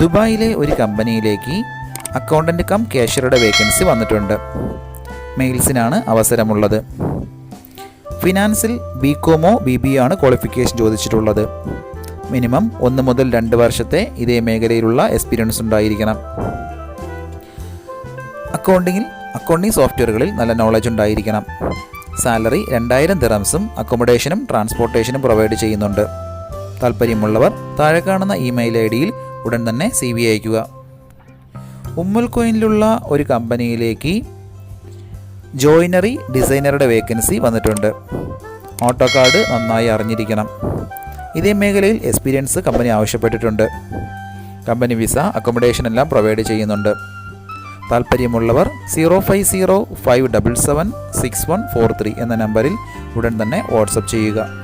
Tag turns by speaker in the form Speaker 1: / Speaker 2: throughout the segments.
Speaker 1: ദുബായിലെ ഒരു കമ്പനിയിലേക്ക് അക്കൗണ്ടന്റ് കം കാഷ്യറുടെ വേക്കൻസി വന്നിട്ടുണ്ട്. മെയിൽസിനാണ് അവസരമുള്ളത്. ഫിനാൻസിൽ ബി കോമോ ബി ബി ആണ് ക്വാളിഫിക്കേഷൻ ചോദിച്ചിട്ടുള്ളത്. മിനിമം ഒന്ന് മുതൽ രണ്ട് വർഷത്തെ ഇതേ മേഖലയിലുള്ള എക്സ്പീരിയൻസ് ഉണ്ടായിരിക്കണം. അക്കൗണ്ടിങ്ങിൽ അക്കൗണ്ടിങ് സോഫ്റ്റ്വെയറുകളിൽ നല്ല നോളജ് ഉണ്ടായിരിക്കണം. സാലറി രണ്ടായിരം ദിറംസും അക്കോമഡേഷനും ട്രാൻസ്പോർട്ടേഷനും പ്രൊവൈഡ് ചെയ്യുന്നുണ്ട്. താല്പര്യമുള്ളവർ താഴെ കാണുന്ന ഇമെയിൽ ഐ ഡിയിൽ ഉടൻ തന്നെ സി വി അയക്കുക. ഉമ്മൽ കോയിനിലുള്ള ഒരു കമ്പനിയിലേക്ക് ജോയിനറി ഡിസൈനറുടെ വേക്കൻസി വന്നിട്ടുണ്ട്. ഓട്ടോ കാർഡ് നന്നായി അറിഞ്ഞിരിക്കണം. ഇതേ മേഖലയിൽ എക്സ്പീരിയൻസ് കമ്പനി ആവശ്യപ്പെട്ടിട്ടുണ്ട്. കമ്പനി വിസ അക്കോമഡേഷൻ എല്ലാം പ്രൊവൈഡ് ചെയ്യുന്നുണ്ട്. താല്പര്യമുള്ളവർ zero five zero five double seven six one four three എന്ന നമ്പറിൽ ഉടൻ തന്നെ വാട്സപ്പ് ചെയ്യുക.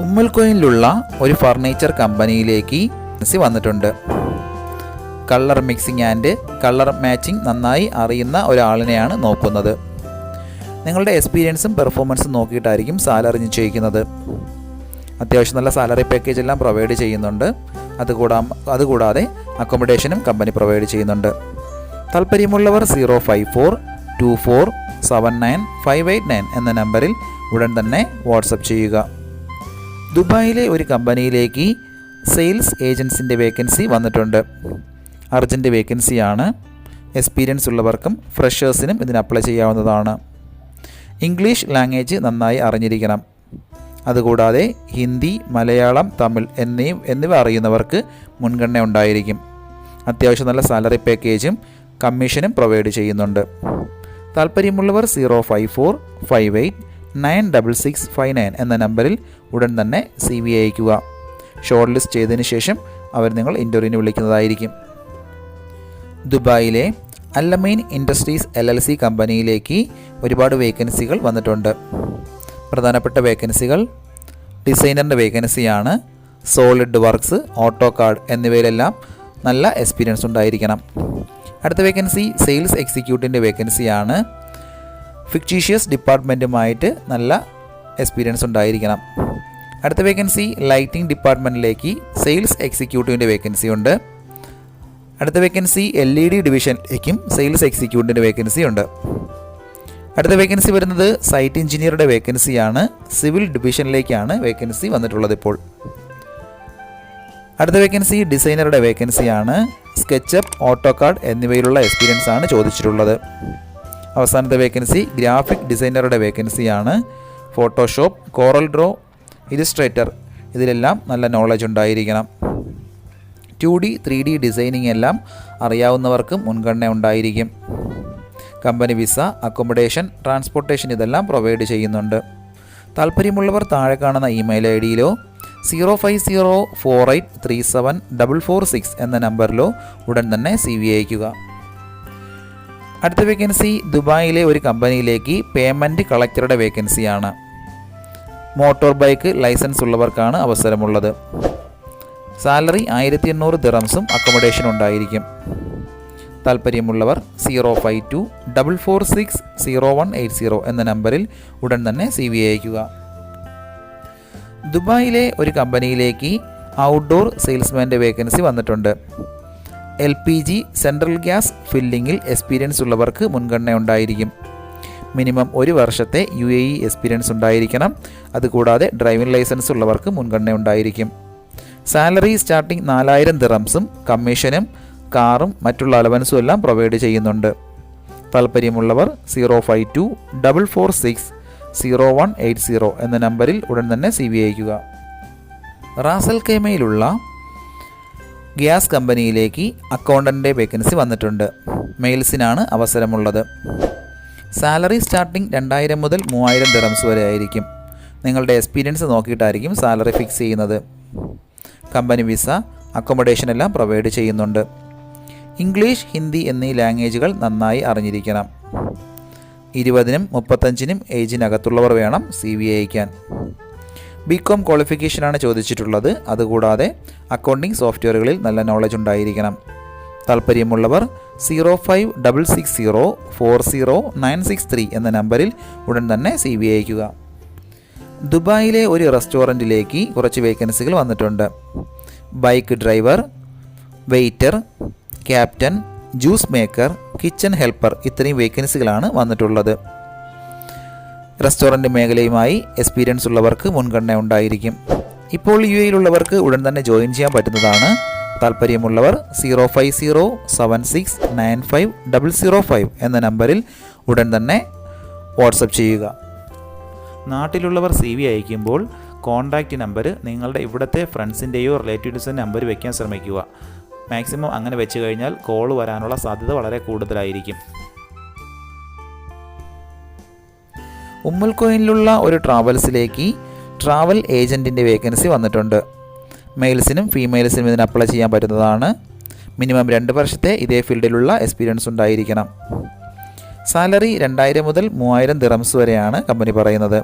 Speaker 1: ഉമ്മൽ കോയിനിലുള്ള ഒരു ഫർണിച്ചർ കമ്പനിയിലേക്ക് മെസ്സി വന്നിട്ടുണ്ട്. Colour mixing and colour matching നന്നായി അറിയുന്ന ഒരാളിനെയാണ് നോക്കുന്നത്. നിങ്ങളുടെ എക്സ്പീരിയൻസും പെർഫോമൻസും നോക്കിയിട്ടായിരിക്കും സാലറി നിശ്ചയിക്കുന്നത്. അത്യാവശ്യം നല്ല സാലറി പാക്കേജ് എല്ലാം പ്രൊവൈഡ് ചെയ്യുന്നുണ്ട്. അതുകൂടാ അതുകൂടാതെ അക്കോമഡേഷനും കമ്പനി പ്രൊവൈഡ് ചെയ്യുന്നുണ്ട്. താല്പര്യമുള്ളവർ zero five four two four seven nine five eight nine എന്ന നമ്പറിൽ ഉടൻ തന്നെ വാട്സപ്പ് ചെയ്യുക. ദുബായിലെ ഒരു കമ്പനിയിലേക്ക് സെയിൽസ് ഏജൻസിന്റെ വേക്കൻസി വന്നിട്ടുണ്ട്. അർജന്റ് വേക്കൻസിയാണ്. എക്സ്പീരിയൻസ് ഉള്ളവർക്കും ഫ്രഷേഴ്സിനും ഇതിന് അപ്ലൈ ചെയ്യാവുന്നതാണ്. ഇംഗ്ലീഷ് ലാംഗ്വേജ് നന്നായി അറിഞ്ഞിരിക്കണം. അതുകൂടാതെ ഹിന്ദി മലയാളം തമിഴ് എന്നീ എന്നിവ അറിയുന്നവർക്ക് മുൻഗണന ഉണ്ടായിരിക്കും. അത്യാവശ്യം നല്ല സാലറി പാക്കേജും കമ്മീഷനും പ്രൊവൈഡ് ചെയ്യുന്നുണ്ട്. താല്പര്യമുള്ളവർ zero five four five eight nine double six five nine എന്ന നമ്പറിൽ ഉടൻ തന്നെ സി വി അയക്കുക ഷോർട്ട് ലിസ്റ്റ് ചെയ്തതിന് ശേഷം അവർ നിങ്ങൾ ഇന്റർവ്യൂവിന് വിളിക്കുന്നതായിരിക്കും. ദുബായിലെ അല്ലമൈൻ ഇൻഡസ്ട്രീസ് എൽ എൽ സി കമ്പനിയിലേക്ക് ഒരുപാട് വേക്കൻസികൾ വന്നിട്ടുണ്ട്. പ്രധാനപ്പെട്ട വേക്കൻസികൾ ഡിസൈനറിന്റെ വേക്കൻസിയാണ് സോളിഡ് വർക്ക്സ് ഓട്ടോ കാർഡ് എന്നിവയിലെല്ലാം നല്ല എക്സ്പീരിയൻസ് ഉണ്ടായിരിക്കണം. അടുത്ത വേക്കൻസി സെയിൽസ് എക്സിക്യൂട്ടീവിന്റെ വേക്കൻസിയാണ്. ഫിക്ടീഷ്യസ് ഡിപ്പാർട്ട്മെന്റുമായിട്ട് നല്ല എക്സ്പീരിയൻസ് ഉണ്ടായിരിക്കണം. അടുത്ത വേക്കൻസി ലൈറ്റിംഗ് ഡിപ്പാർട്ട്മെന്റിലേക്ക് സെയിൽസ് എക്സിക്യൂട്ടീവിന്റെ വേക്കൻസി ഉണ്ട്. അടുത്ത വേക്കൻസി എൽ ഇ ഡി ഡിവിഷനിലേക്കും സെയിൽസ് എക്സിക്യൂട്ടീവിന്റെ വേക്കൻസി ഉണ്ട്. അടുത്ത വേക്കൻസി വരുന്നത് സൈറ്റ് എഞ്ചിനീയറുടെ വേക്കൻസിയാണ് സിവിൽ ഡിവിഷനിലേക്കാണ് വേക്കൻസി വന്നിട്ടുള്ളത് ഇപ്പോൾ. അടുത്ത വേക്കൻസി ഡിസൈനറുടെ വേക്കൻസിയാണ് സ്കെച്ചപ്പ് ഓട്ടോ കാർഡ് എന്നിവയിലുള്ള എക്സ്പീരിയൻസ് ആണ് ചോദിച്ചിട്ടുള്ളത്. അവസാനത്തെ വേക്കൻസി ഗ്രാഫിക് ഡിസൈനറുടെ വേക്കൻസിയാണ് ഫോട്ടോഷോപ്പ് കോറൽ ഡ്രോ ഇലിസ്ട്രേറ്റർ ഇതിലെല്ലാം നല്ല നോളജ് ഉണ്ടായിരിക്കണം. Two D three D designing എല്ലാം അറിയാവുന്നവർക്കും മുൻഗണന ഉണ്ടായിരിക്കും. കമ്പനി വിസ അക്കോമഡേഷൻ ട്രാൻസ്പോർട്ടേഷൻ ഇതെല്ലാം പ്രൊവൈഡ് ചെയ്യുന്നുണ്ട്. താല്പര്യമുള്ളവർ താഴെ കാണുന്ന email I ഡിയിലോ zero five zero four eight three seven double four six എന്ന നമ്പറിലോ ഉടൻ തന്നെ സി വി അയക്കുക അടുത്ത വേക്കൻസി ദുബായിലെ ഒരു കമ്പനിയിലേക്ക് പേയ്മെന്റ് കളക്ടറുടെ വേക്കൻസിയാണ് മോട്ടോർ ബൈക്ക് ലൈസൻസ് ഉള്ളവർക്കാണ് അവസരമുള്ളത്. സാലറി ആയിരത്തി എണ്ണൂറ് ദിറംസും അക്കോമഡേഷൻ ഉണ്ടായിരിക്കും. താല്പര്യമുള്ളവർ zero five two double four six zero one eight zero എന്ന നമ്പറിൽ ഉടൻ തന്നെ സി വി അയക്കുക ദുബായിലെ ഒരു കമ്പനിയിലേക്ക് ഔട്ട്ഡോർ സെയിൽസ്മാന്റെ വേക്കൻസി വന്നിട്ടുണ്ട്. L P G central gas ഫില്ലിങ്ങിൽ experience ഉള്ളവർക്ക് മുൻഗണന ഉണ്ടായിരിക്കും മിനിമം ഒരു വർഷത്തെ യു എ ഇ എക്സ്പീരിയൻസ് ഉണ്ടായിരിക്കണം. അതുകൂടാതെ ഡ്രൈവിംഗ് ലൈസൻസ് ഉള്ളവർക്ക് മുൻഗണന ഉണ്ടായിരിക്കും സാലറി സ്റ്റാർട്ടിംഗ് നാലായിരം ദിറംസും കമ്മീഷനും കാറും മറ്റുള്ള അലവൻസും എല്ലാം പ്രൊവൈഡ് ചെയ്യുന്നുണ്ട്. താല്പര്യമുള്ളവർ zero five two double four six zero one eight zero എന്ന നമ്പറിൽ ഉടൻ തന്നെ സി വി അയക്കുക റാസൽ കേമയിലുള്ള ഗ്യാസ് കമ്പനിയിലേക്ക് അക്കൗണ്ടന്റെ വേക്കൻസി വന്നിട്ടുണ്ട്. മെയിൽസിനാണ് അവസരമുള്ളത്. സാലറി സ്റ്റാർട്ടിംഗ് രണ്ടായിരം മുതൽ മൂവായിരം ദിറംസ് വരെ ആയിരിക്കും. നിങ്ങളുടെ എക്സ്പീരിയൻസ് നോക്കിയിട്ടായിരിക്കും സാലറി ഫിക്സ് ചെയ്യുന്നത്. കമ്പനി വിസ അക്കോമഡേഷൻ എല്ലാം പ്രൊവൈഡ് ചെയ്യുന്നുണ്ട്. ഇംഗ്ലീഷ് ഹിന്ദി എന്നീ ലാംഗ്വേജുകൾ നന്നായി അറിഞ്ഞിരിക്കണം. ഇരുപതിനും മുപ്പത്തഞ്ചിനും ഏജിനകത്തുള്ളവർ വേണം സി വി അയക്കാൻ. ബി കോം ക്വാളിഫിക്കേഷനാണ് ചോദിച്ചിട്ടുള്ളത്. അതുകൂടാതെ അക്കൗണ്ടിംഗ് സോഫ്റ്റ്വെയറുകളിൽ നല്ല നോളജ് ഉണ്ടായിരിക്കണം. താല്പര്യമുള്ളവർ zero five double six zero four zero nine six three എന്ന നമ്പറിൽ ഉടൻ തന്നെ സി വി അയക്കുക ദുബായിലെ ഒരു റെസ്റ്റോറന്റിലേക്ക് കുറച്ച് വേക്കൻസികൾ വന്നിട്ടുണ്ട്. Bike driver waiter captain juice maker kitchen helper ഇത്രയും വേക്കൻസികളാണ് വന്നിട്ടുള്ളത്. റെസ്റ്റോറന്റ് മേഖലയുമായി എക്സ്പീരിയൻസ് ഉള്ളവർക്ക് മുൻഗണന ഉണ്ടായിരിക്കും. ഇപ്പോൾ യു എയിലുള്ളവർക്ക് ഉടൻ തന്നെ ജോയിൻ ചെയ്യാൻ പറ്റുന്നതാണ്. താല്പര്യമുള്ളവർ zero five zero seven six nine five double zero five എന്ന നമ്പറിൽ ഉടൻ തന്നെ വാട്സപ്പ് ചെയ്യുക.
Speaker 2: നാട്ടിലുള്ളവർ സി വി അയക്കുമ്പോൾ കോൺടാക്റ്റ് നമ്പർ നിങ്ങളുടെ ഇവിടുത്തെ ഫ്രണ്ട്സിന്റെയോ റിലേറ്റീവ്സിന്റെ നമ്പർ വയ്ക്കാൻ ശ്രമിക്കുക. മാക്സിമം അങ്ങനെ വെച്ച് കഴിഞ്ഞാൽ കോൾ വരാനുള്ള സാധ്യത വളരെ കൂടുതലായിരിക്കും.
Speaker 1: ഉമ്മൽക്കോയിലുള്ള ഒരു ട്രാവൽസിലേക്ക് ട്രാവൽ ഏജന്റിന്റെ വേക്കൻസി വന്നിട്ടുണ്ട്. മെയിൽസിനും ഫീമെയിൽസിനും ഇതിന് അപ്ലൈ ചെയ്യാൻ പറ്റുന്നതാണ്. മിനിമം രണ്ട് വർഷത്തെ ഇതേ ഫീൽഡിലുള്ള എക്സ്പീരിയൻസ് ഉണ്ടായിരിക്കണം. സാലറി രണ്ടായിരം മുതൽ മൂവായിരം ദിറംസ് വരെയാണ് കമ്പനി പറയുന്നത്.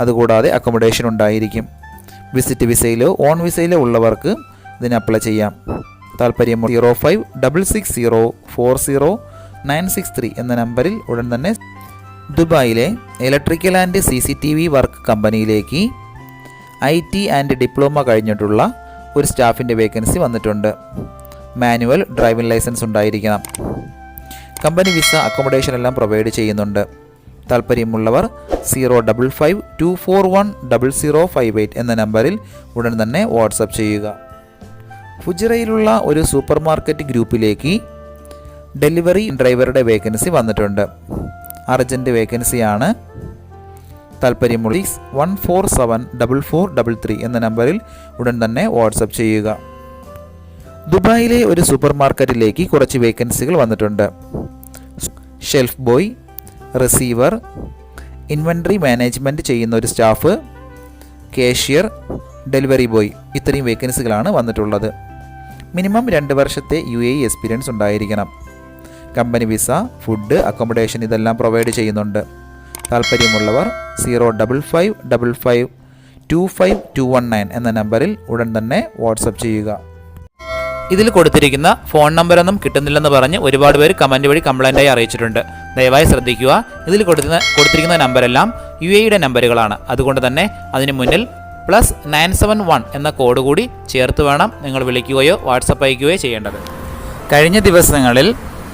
Speaker 1: അതുകൂടാതെ അക്കോമഡേഷൻ ഉണ്ടായിരിക്കും. വിസിറ്റ് വിസയിലോ ഓൺ വിസയിലോ ഉള്ളവർക്ക് ഇതിന് അപ്ലൈ ചെയ്യാം. താല്പര്യം zero five double six zero four zero nine six three എന്ന നമ്പറിൽ ഉടൻ തന്നെ ദുബായിലെ electrical and C C T V work കമ്പനിയിലേക്ക് ഐ ടി ആൻഡ് ഡിപ്ലോമ കഴിഞ്ഞിട്ടുള്ള ഒരു സ്റ്റാഫിന്റെ വേക്കൻസി വന്നിട്ടുണ്ട്. മാനുവൽ ഡ്രൈവിംഗ് ലൈസൻസ് ഉണ്ടായിരിക്കണം. കമ്പനി വിസ അക്കോമഡേഷൻ എല്ലാം പ്രൊവൈഡ് ചെയ്യുന്നുണ്ട്. താല്പര്യമുള്ളവർ zero double five two four one double zero five eight എന്ന നമ്പറിൽ ഉടൻ തന്നെ വാട്സപ്പ് ചെയ്യുക. ഫുജിറയിലുള്ള ഒരു സൂപ്പർ മാർക്കറ്റ് ഗ്രൂപ്പിലേക്ക് ഡെലിവറി ഡ്രൈവറുടെ വേക്കൻസി വന്നിട്ടുണ്ട്. അർജന്റ് വേക്കൻസിയാണ്. താല്പര്യമുള്ള six one four seven double four double three എന്ന നമ്പറിൽ ഉടൻ തന്നെ വാട്സപ്പ് ചെയ്യുക. ദുബായിലെ ഒരു സൂപ്പർ മാർക്കറ്റിലേക്ക് കുറച്ച് വേക്കൻസികൾ വന്നിട്ടുണ്ട്. Shelf boy receiver inventory management ചെയ്യുന്ന ഒരു സ്റ്റാഫ് കാഷ്യർ ഡെലിവറി ബോയ് ഇത്രയും വേക്കൻസികളാണ് വന്നിട്ടുള്ളത്. മിനിമം രണ്ട് വർഷത്തെ യു എ എക്സ്പീരിയൻസ് ഉണ്ടായിരിക്കണം. കമ്പനി വിസ ഫുഡ് അക്കോമഡേഷൻ ഇതെല്ലാം പ്രൊവൈഡ് ചെയ്യുന്നുണ്ട്. താല്പര്യമുള്ളവർ zero double five double five two five two one nine എന്ന നമ്പറിൽ ഉടൻ തന്നെ വാട്സപ്പ് ചെയ്യുക.
Speaker 2: ഇതിൽ കൊടുത്തിരിക്കുന്ന ഫോൺ നമ്പറൊന്നും കിട്ടുന്നില്ലെന്ന് പറഞ്ഞ് ഒരുപാട് പേര് കമന്റ് വഴി കംപ്ലൈന്റായി അറിയിച്ചിട്ടുണ്ട്. ദയവായി ശ്രദ്ധിക്കുക. ഇതിൽ കൊടുക്കുന്ന കൊടുത്തിരിക്കുന്ന നമ്പരെല്ലാം യു എയുടെ നമ്പറുകളാണ്. അതുകൊണ്ട് തന്നെ അതിന് മുന്നിൽ പ്ലസ് നയൻ സെവൻ വൺ എന്ന കോഡ് കൂടി ചേർത്ത് വേണം നിങ്ങൾ വിളിക്കുകയോ വാട്സപ്പ് അയക്കുകയോ ചെയ്യേണ്ടത്. കഴിഞ്ഞ ദിവസങ്ങളിൽ